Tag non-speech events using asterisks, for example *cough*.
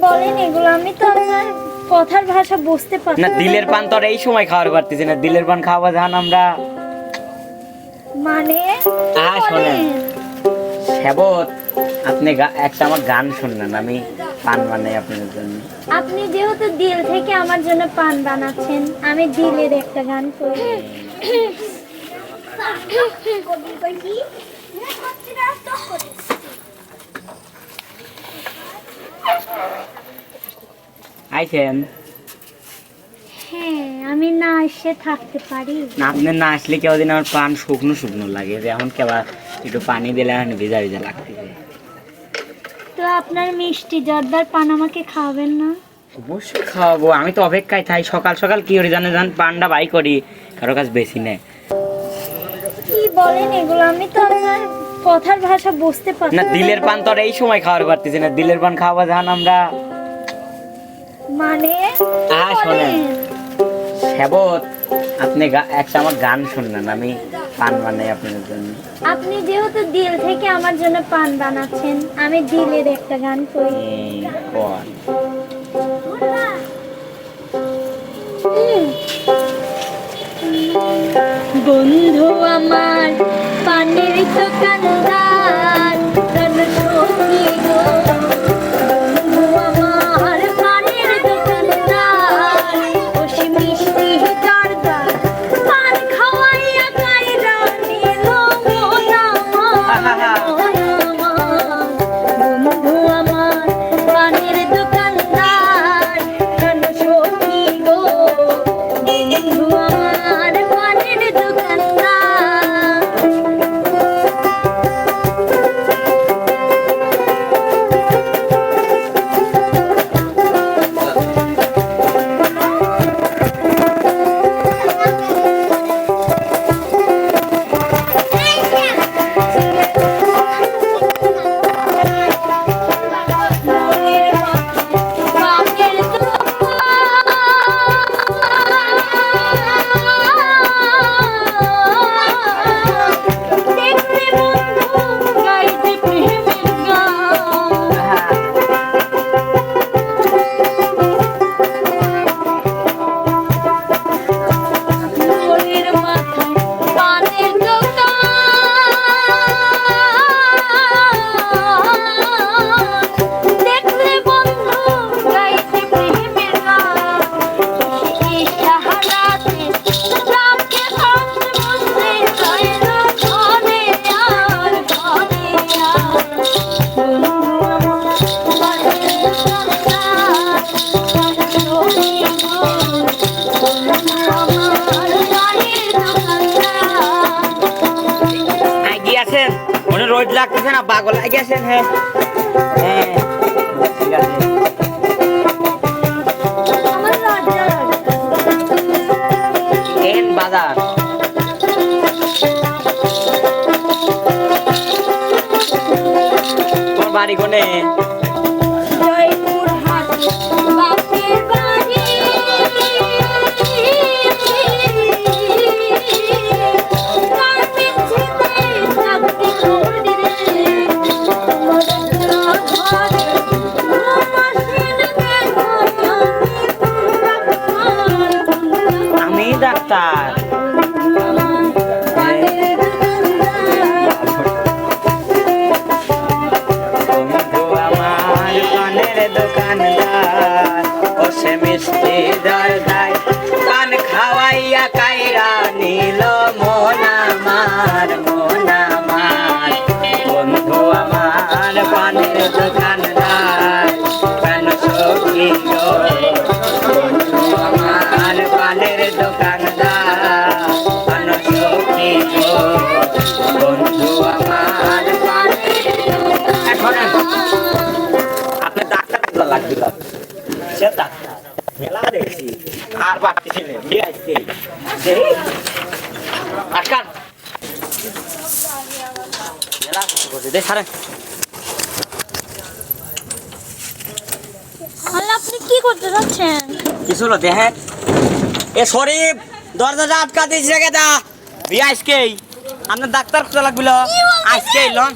বলেন এগুলো আমি তো আপনার কথার ভাষা বুঝতে পারছি না। দিলের পান তো আর এই সময় খাওয়ার পারতেছি না। দিলের পান খাওয়া যান আমরা। মানে? আহ, শোনেন। সেবত আপনি একটা আমার গান শুনলেন আমি পান বানাই আপনার জন্য। আপনি যেহেতু দিল থেকে আমার জন্য পান বানাচ্ছেন আমি দিলের একটা গান করি। *coughs* আইছেন হ্যাঁ আমি না এসে থাকতে পারি। না আপনি না আসলে কেউ দিন আমার পান শুকনো শুকনো লাগে যে এখন কেবা একটু পানি দিলে এখন ভিজা ভিজা লাগতেছে। তো আপনার মিষ্টি জর্দার পান আমাকে খাওয়াবেন না? অবশ্যই খাওয়াবো আমি তো অপেক্ষায় থাই সকাল সকাল কি করি জানে জান পানটা বাই করি কারও কাছে বেশি নেই। কি বলেন এগুলো? আমি তো আপনার কথার ভাষা বুঝতে পারছি না দিলের পান তো আর এই সময় খাওয়ার পারতেছি না দিলের পান খাওয়া যান আমরা মানে? শোনেন। সেবত আপনি একটা আমার গান শুনলেন আমি পান বানাই আপনাদের জন্য। আপনি যেহেতু দিল থেকে আমার জন্য পান বানাচ্ছেন আমি দিলের একটা গান করি। বন্ধু আমার রোদ লাগতেছে না পাগল। আগে আছেন হ্যাঁ। হ্যাঁ ঠিক আছে। বাড়ি কোনে আমি মেলা দেখছি আর বাড়তি ছেলে বিয়ে আসছে। আটকান মেলা করছে দে সারেন। আপনি কি করতে যাচ্ছেন? কিছু হলো দেহে? এ শরীফ দরজাটা আটকা দিয়েছে কে দা বিয়ে আজকেই। আপনার ডাক্তার কোথা লাগবিল। আজকেই লন।